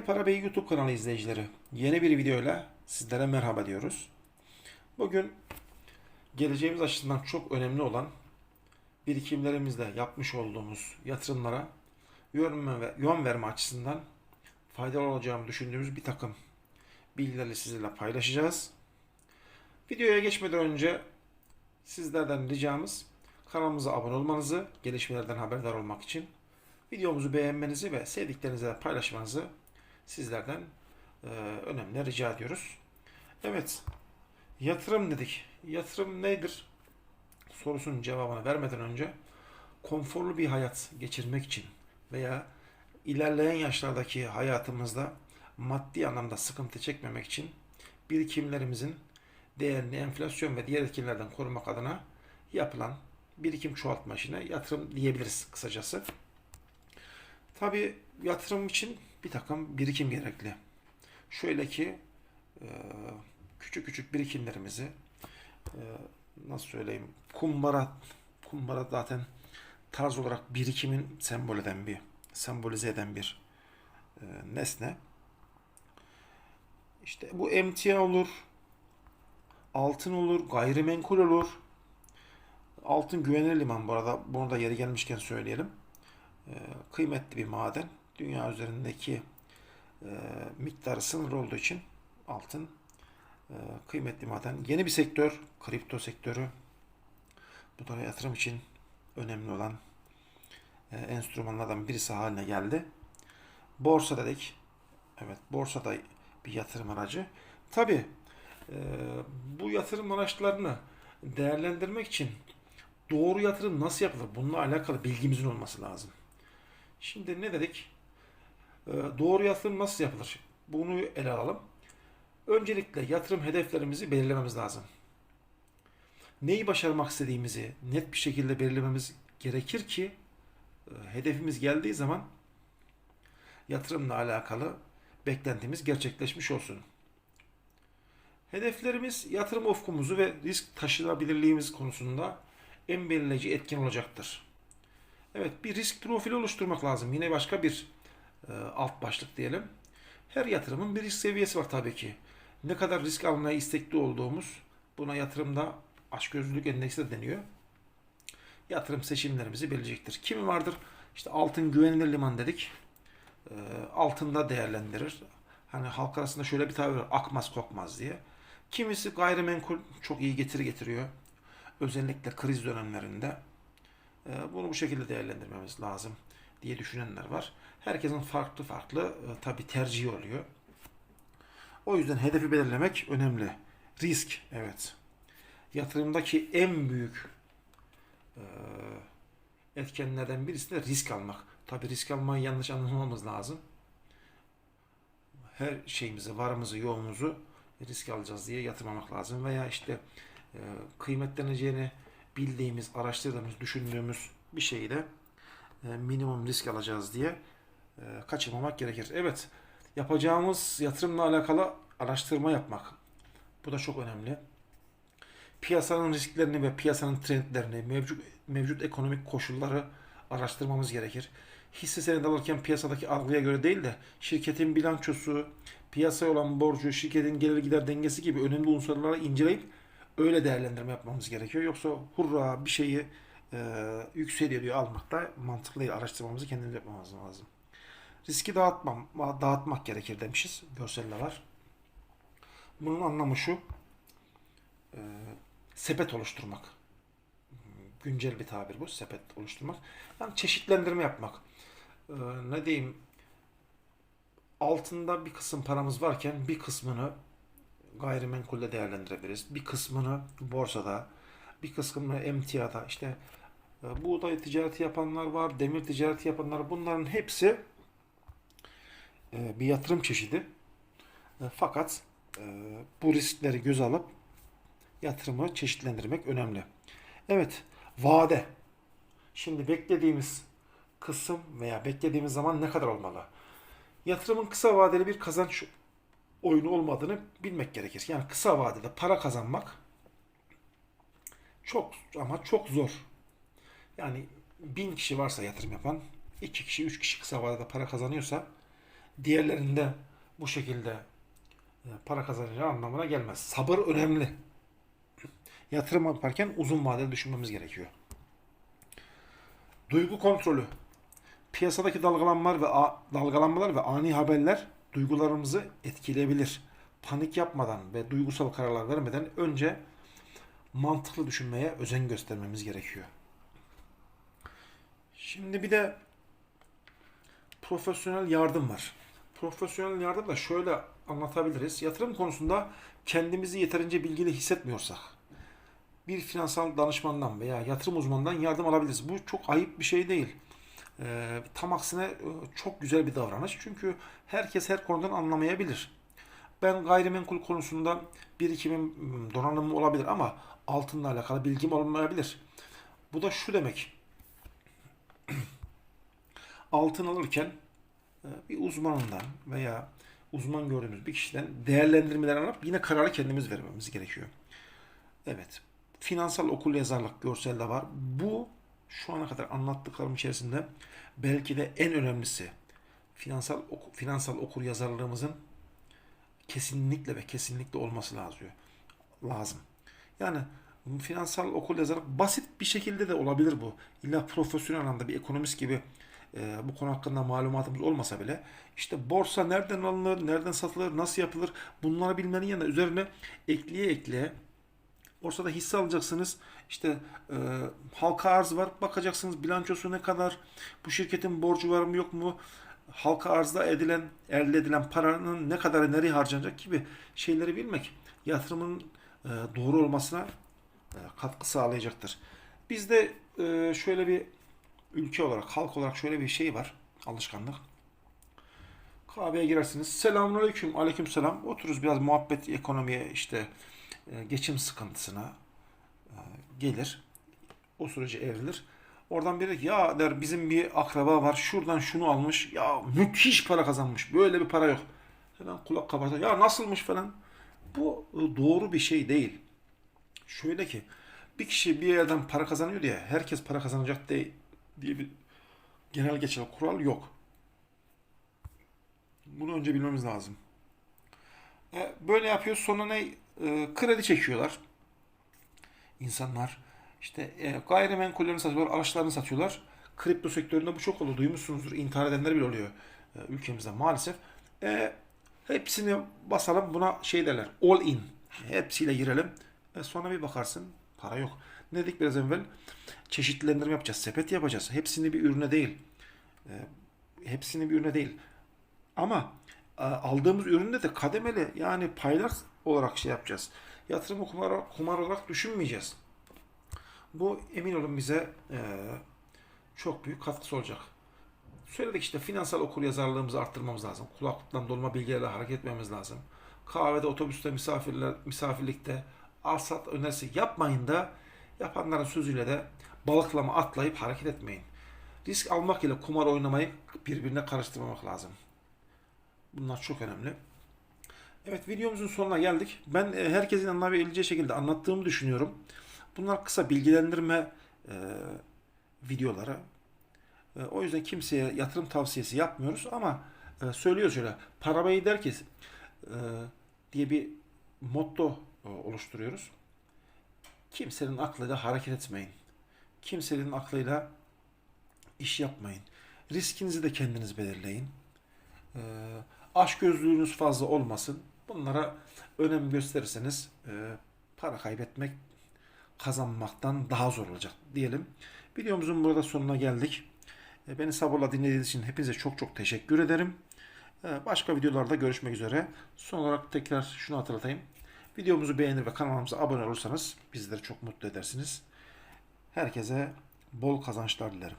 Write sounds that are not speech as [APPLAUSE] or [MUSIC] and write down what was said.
Para Bey YouTube kanalı izleyicileri. Yeni bir videoyla sizlere merhaba diyoruz. Bugün geleceğimiz açısından çok önemli olan birikimlerimizde yapmış olduğumuz yatırımlara yön, ve, yön verme açısından faydalı olacağını düşündüğümüz bir takım bilgileri sizinle paylaşacağız. Videoya geçmeden önce sizlerden ricamız kanalımıza abone olmanızı, gelişmelerden haberdar olmak için videomuzu beğenmenizi ve sevdiklerinizle paylaşmanızı sizlerden e, önemli rica ediyoruz. Evet, yatırım dedik. Yatırım nedir? Sorusunun cevabını vermeden önce konforlu bir hayat geçirmek için veya ilerleyen yaşlardaki hayatımızda maddi anlamda sıkıntı çekmemek için birikimlerimizin değerini enflasyon ve diğer etkilerden korumak adına yapılan birikim çoğaltma işine yatırım diyebiliriz kısacası. Tabi yatırım için bir takım birikim gerekli. Şöyle ki e, küçük küçük birikimlerimizi e, nasıl söyleyeyim kumbara kumbara zaten tarz olarak birikimin sembol eden bir sembolize eden bir e, nesne. İşte bu emtia olur, altın olur, gayrimenkul olur. Altın güvenilir liman bu arada. Bunu da yeri gelmişken söyleyelim. E, kıymetli bir maden. Dünya üzerindeki e, miktarı sınırlı olduğu için altın e, kıymetli maden. Yeni bir sektör, kripto sektörü. Bu da yatırım için önemli olan e, enstrümanlardan birisi haline geldi. Borsa dedik. Evet, borsa da bir yatırım aracı. Tabi e, bu yatırım araçlarını değerlendirmek için doğru yatırım nasıl yapılır? Bununla alakalı bilgimizin olması lazım. Şimdi ne dedik? Ee, doğru yatırım nasıl yapılır? Bunu ele alalım. Öncelikle yatırım hedeflerimizi belirlememiz lazım. Neyi başarmak istediğimizi net bir şekilde belirlememiz gerekir ki e, hedefimiz geldiği zaman yatırımla alakalı beklentimiz gerçekleşmiş olsun. Hedeflerimiz yatırım ufkumuzu ve risk taşınabilirliğimiz konusunda en belirleyici etkin olacaktır. Evet bir risk profili oluşturmak lazım. Yine başka bir alt başlık diyelim. Her yatırımın bir risk seviyesi var tabii ki. Ne kadar risk almaya istekli olduğumuz buna yatırımda açgözlülük endeksi de deniyor. Yatırım seçimlerimizi belirleyecektir. Kimi vardır? İşte altın güvenilir liman dedik. E, altında değerlendirir. Hani halk arasında şöyle bir tabir var. Akmaz kokmaz diye. Kimisi gayrimenkul çok iyi getiri getiriyor. Özellikle kriz dönemlerinde. E, bunu bu şekilde değerlendirmemiz lazım diye düşünenler var. Herkesin farklı farklı e, tabi tercihi oluyor. O yüzden hedefi belirlemek önemli. Risk, evet. Yatırımdaki en büyük e, etkenlerden birisi de risk almak. Tabi risk almayı yanlış anlamamamız lazım. Her şeyimizi, varımızı, yoğumuzu risk alacağız diye yatırmamak lazım. Veya işte e, kıymetleneceğini bildiğimiz, araştırdığımız, düşündüğümüz bir şeyi de minimum risk alacağız diye e, kaçırmamak gerekir. Evet, yapacağımız yatırımla alakalı araştırma yapmak. Bu da çok önemli. Piyasanın risklerini ve piyasanın trendlerini, mevcut mevcut ekonomik koşulları araştırmamız gerekir. Hisse senedi alırken piyasadaki algıya göre değil de şirketin bilançosu, piyasaya olan borcu, şirketin gelir gider dengesi gibi önemli unsurları inceleyip öyle değerlendirme yapmamız gerekiyor. Yoksa hurra bir şeyi e, yükseliyor diyor almak da mantıklı değil. Araştırmamızı kendimiz yapmamız lazım. Riski dağıtmam, dağıtmak gerekir demişiz. Görselde var. Bunun anlamı şu. E, sepet oluşturmak. Güncel bir tabir bu. Sepet oluşturmak. Yani çeşitlendirme yapmak. E, ne diyeyim? Altında bir kısım paramız varken bir kısmını gayrimenkulde değerlendirebiliriz. Bir kısmını borsada, bir kısmını emtiada, işte e, buğday ticareti yapanlar var, demir ticareti yapanlar bunların hepsi bir yatırım çeşidi. E, fakat bu riskleri göz alıp yatırımı çeşitlendirmek önemli. Evet, vade. Şimdi beklediğimiz kısım veya beklediğimiz zaman ne kadar olmalı? Yatırımın kısa vadeli bir kazanç oyunu olmadığını bilmek gerekir. Yani kısa vadede para kazanmak çok ama çok zor. Yani bin kişi varsa yatırım yapan, iki kişi, üç kişi kısa vadede para kazanıyorsa diğerlerinde bu şekilde e, para kazanacağı anlamına gelmez. Sabır önemli. Yatırım yaparken uzun vadeli düşünmemiz gerekiyor. Duygu kontrolü. Piyasadaki dalgalanmalar ve dalgalanmalar ve ani haberler duygularımızı etkileyebilir. Panik yapmadan ve duygusal kararlar vermeden önce mantıklı düşünmeye özen göstermemiz gerekiyor. Şimdi bir de profesyonel yardım var. Profesyonel yardım da şöyle anlatabiliriz. Yatırım konusunda kendimizi yeterince bilgili hissetmiyorsak bir finansal danışmandan veya yatırım uzmanından yardım alabiliriz. Bu çok ayıp bir şey değil. Ee, tam aksine e, çok güzel bir davranış. Çünkü herkes her konudan anlamayabilir. Ben gayrimenkul konusunda birikimim, m, donanımım olabilir ama altınla alakalı bilgim olmayabilir. Bu da şu demek. [CLEARS THROAT] Altın alırken bir uzmanından veya uzman gördüğümüz bir kişiden değerlendirmeler alıp yine kararı kendimiz vermemiz gerekiyor. Evet. Finansal okul yazarlık görselde var. Bu şu ana kadar anlattıklarım içerisinde belki de en önemlisi. Finansal oku, finansal okur yazarlığımızın kesinlikle ve kesinlikle olması lazım. Lazım. Yani finansal okul yazarak basit bir şekilde de olabilir bu. İlla profesyonel anlamda bir ekonomist gibi e, bu konu hakkında malumatımız olmasa bile işte borsa nereden alınır, nereden satılır, nasıl yapılır bunları bilmenin yanında üzerine ekleye ekleye Borsada hisse alacaksınız. İşte e, halka arz var. Bakacaksınız bilançosu ne kadar. Bu şirketin borcu var mı yok mu? Halka arzda edilen, elde edilen paranın ne kadarı nereye harcanacak gibi şeyleri bilmek yatırımın e, doğru olmasına e, katkı sağlayacaktır. Bizde e, şöyle bir ülke olarak, halk olarak şöyle bir şey var. Alışkanlık. Kahveye girersiniz. Selamun aleyküm. Aleyküm selam. Otururuz biraz muhabbet ekonomiye işte e, geçim sıkıntısına e, gelir. O sürece evrilir. Oradan biri ya der bizim bir akraba var şuradan şunu almış ya müthiş para kazanmış böyle bir para yok. Hemen kulak kabartır ya nasılmış falan. Bu doğru bir şey değil. Şöyle ki bir kişi bir yerden para kazanıyor diye herkes para kazanacak diye, diye bir genel geçer kural yok. Bunu önce bilmemiz lazım. E, böyle yapıyor sonra ne? E, kredi çekiyorlar. İnsanlar işte e, gayrimenkullerini satıyorlar, araçlarını satıyorlar. Kripto sektöründe bu çok oluyor. Duymuşsunuzdur. İntihar edenler bile oluyor ülkemizde maalesef. E, hepsini basalım buna şey derler. All in. Hepsiyle girelim. E, sonra bir bakarsın para yok. Ne dedik biraz evvel? Çeşitlendirme yapacağız. Sepet yapacağız. Hepsini bir ürüne değil. E, hepsini bir ürüne değil. Ama e, aldığımız üründe de kademeli yani paylar olarak şey yapacağız. Yatırımı kumar, kumar olarak düşünmeyeceğiz. Bu emin olun bize e, çok büyük katkısı olacak. Söyledik işte finansal okur yazarlığımızı arttırmamız lazım. Kulaklıktan dolma bilgilerle hareket etmemiz lazım. Kahvede, otobüste, misafirler, misafirlikte alsat önerisi yapmayın da yapanların sözüyle de balıklama atlayıp hareket etmeyin. Risk almak ile kumar oynamayı birbirine karıştırmamak lazım. Bunlar çok önemli. Evet videomuzun sonuna geldik. Ben e, herkesin anlayabileceği şekilde anlattığımı düşünüyorum. Bunlar kısa bilgilendirme e, videoları. E, o yüzden kimseye yatırım tavsiyesi yapmıyoruz ama e, söylüyoruz şöyle. Para Bey der e, diye bir motto e, oluşturuyoruz. Kimsenin aklıyla hareket etmeyin. Kimsenin aklıyla iş yapmayın. Riskinizi de kendiniz belirleyin. E, aşk gözlüğünüz fazla olmasın. Bunlara önem gösterirseniz e, para kaybetmek kazanmaktan daha zor olacak diyelim. Videomuzun burada sonuna geldik. E, beni sabırla dinlediğiniz için hepinize çok çok teşekkür ederim. E, başka videolarda görüşmek üzere. Son olarak tekrar şunu hatırlatayım. Videomuzu beğenir ve kanalımıza abone olursanız bizleri çok mutlu edersiniz. Herkese bol kazançlar dilerim.